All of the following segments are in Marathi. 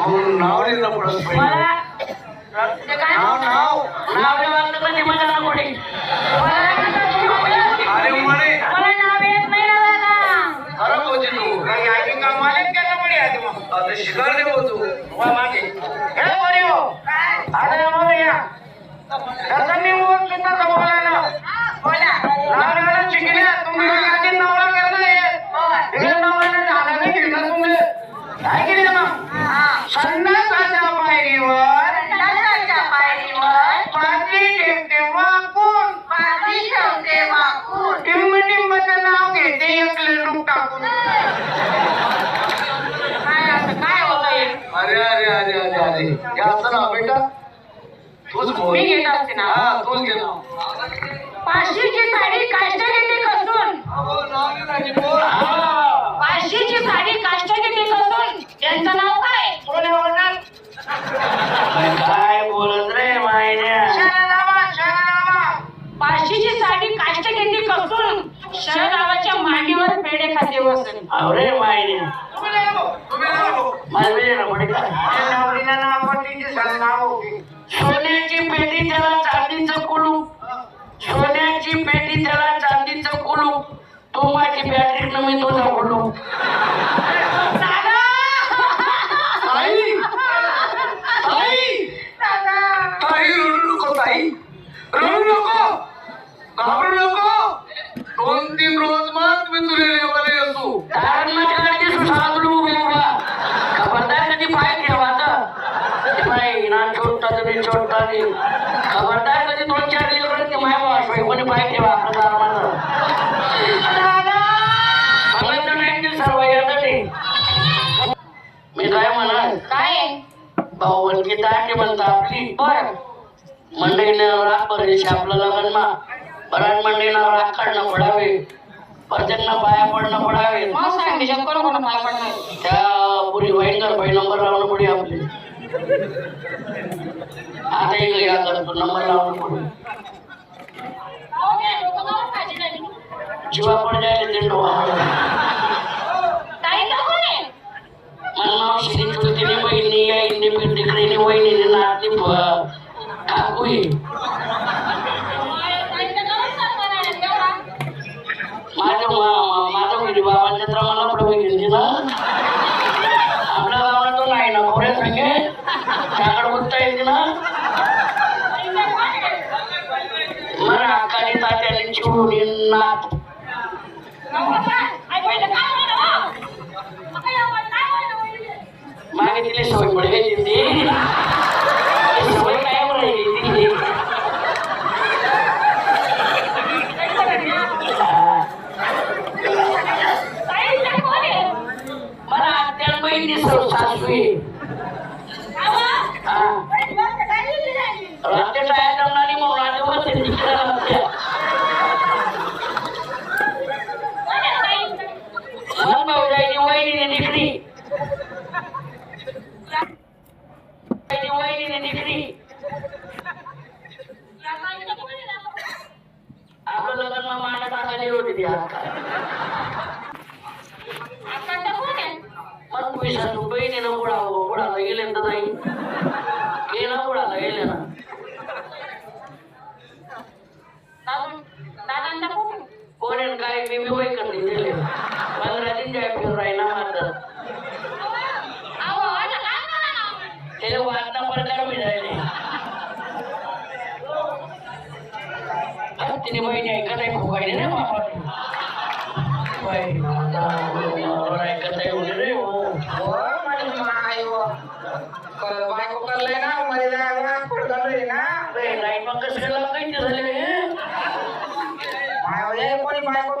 म्हणून नाव लिहिलं पडत पाहिजे मला ते काय नाव नाव नाव ठेवायचं मला नको रे. मला कसं- अरे म्हणे. मला नाव येत नाही ना दादा खरं होती तू. काही आधी कामाला केलं म्हणे आधी मग. आता शिकार नाही होतो हे हो. हे काय केलं? संन्यासाच्या पायरीवर संडासाच्या पायरीवर पाठी ठेवते वाकून. पाठी ठेवते वाकून. टिंब टिंबाचं नाव घेते एक लेडूक टाकून. काय असं काय होतंय अरे अरे अरे अरे अरे. हे असं ना बेटा? तूच बोल. मी घेत असते ना हा तूच घे ना पाचशेची साडी काष्ट घेते कसून पाचशेची साडी काष्ट घेते कसून त्यांचं नाव काय कोणी म्हणणार काय बोलत रे मायन्या शरणामा शरणामा पाचशेची साडी काष्ट घेते कसून शहराच्या मांडीवर पेढे खाते बसून अरे मायन्या तुम्ही नाही हो. तुम्ही नाही हो. मला वेळ ना म्हणे काय त्या सोन्याची पेटी त्याला चांदीचं कुलू सोन्याची पेटी त्याला चांदीचं कुलू तो माझी बॅटरी न मी तुझा कुलूप दादा ताई ताई ताई रडू नको ताई रडू नको घाबरू नको दोन तीन रोज मग मी तुझे लेवाले असू कारण माझ्या कधी सुसारा तुला उभी उभा खबरदार कधी पाय ठेवाचा ते पाय ना छोटा तुम्ही छोटा नाही खबरदार कधी दोन चार लेकर ते माय वाश कोणी पाय ठेवा मी काय म्हणाल काय? दाटे म्हणता आपली. बर. मंडईनं राग भरायची आपलं लग्न मा बराच मंडईनं राग काढणं पडावे. प्रत्येकनं पाया पडणं पडावे. त्या पुरी भयंकर बाई नंबर लावणं पुढे आपली. आता एक या करतो नंबर लावणं पुढे जीवा पड जायला ते डोळा ताई का कोण आहे मला नाव श्री चुलतीने बहिणी या इंडी पिंडीकडे वहिनी नाती काकू आहे. माझं मा- माझं मुली बाबांच्या तर मला पुढे घेतली ना आपल्या गावाला तो नाही ना खोऱ्या सांगे त्याकडे बघता येते ना मला अक्काने तात्याने चिडून येईन नात मागे तिला सवय पडली ती ती सवय काय राहिली ती मला आत्या बहिणी सर्व सासू आहे. हा. रात्री काय जमणार नाही म्हणून आता बसते तिकडे राहत्या. मग भाऊजाईची वहिनीने निघली वहिनी वहिनीने निघली आपलं लग्न मांडा टाकायची होती ती आता मग पैसा तू बहिणीनं बुडा बुडाला गेले तर नाही गेला बुडाला गेले ना कोणी काय मी वय करते दिले पंधरा दिन जाय फिर राहिना मात्र. त्याला वाचना प्रकार मी राहिले तिने बहिणी ऐकत आहे खूप आहे रे बापा ऐकत आहे वगैरे हो हो, माझी माय हो. कर- बायको करलंय ना मध्ये जायला पडलं ना अरे नाही मग कसं लागायचे झाले माय हो, हे कोणी बायको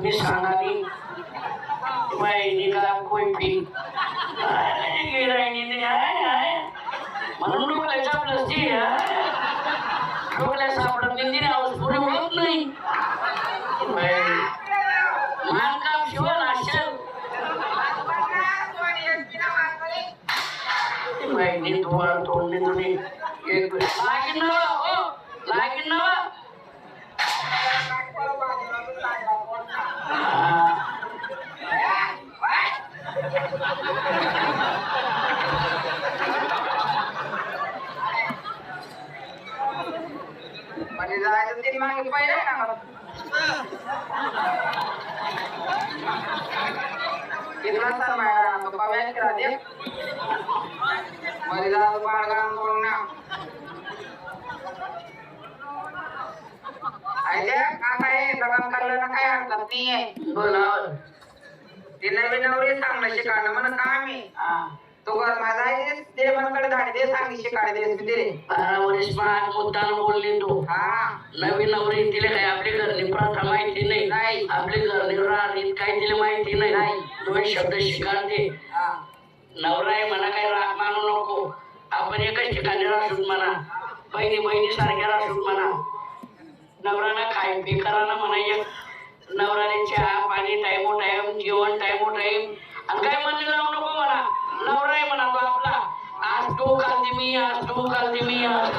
तुम्ही सांगावी महिनीला कोयपी गिरायनी म्हणून डोकल्या सापडस ती डोकल्या सापडत नाही तिने आवाज पुढे होत नाही. मानकाम शिवण असेल महिनी तुम्हाला तोडली तुम्ही एक लागेल नवा हो. लागेल नवा. म्हणजे जायचं ते मागे पहिले ना मला कितना सर मागा तो पवेश करा दे मरी जात बाळगान करून ना अरे काका हे लग्न करायला काय हरकत नाहीये. बोलावं ते नवीन नवरी चांगलं शिकाणं काम आहे हा. तो घर माझा आहे ते मनकडे धाडे दे सांगी शिकाडे दे दे रे बारा वर्ष महाग मुद्दाम बोलली तू. हा. नवीन नवरी तिला काय आपली घरनी प्रथा माहिती नाही. नाही. आपली घरनी राहणीत काही तिला माहिती नाही. दोन शब्द शिकाळते हा. नवरा आहे म्हणा काही राग मानू नको. आपण एकच ठिकाणी राहतो म्हणा. बहिणी बहिणी सारख्या राहतो म्हणा. नवऱ्याला खाय पी करा नवऱ्याने चहा पाणी टायमो टाईम जेवण टायमो टाईम आणि काय म्हणजे लावू नको म्हणा नवरा आहे म्हणा तो आपला. आज तो घालते मी आज तो घालते मी. आज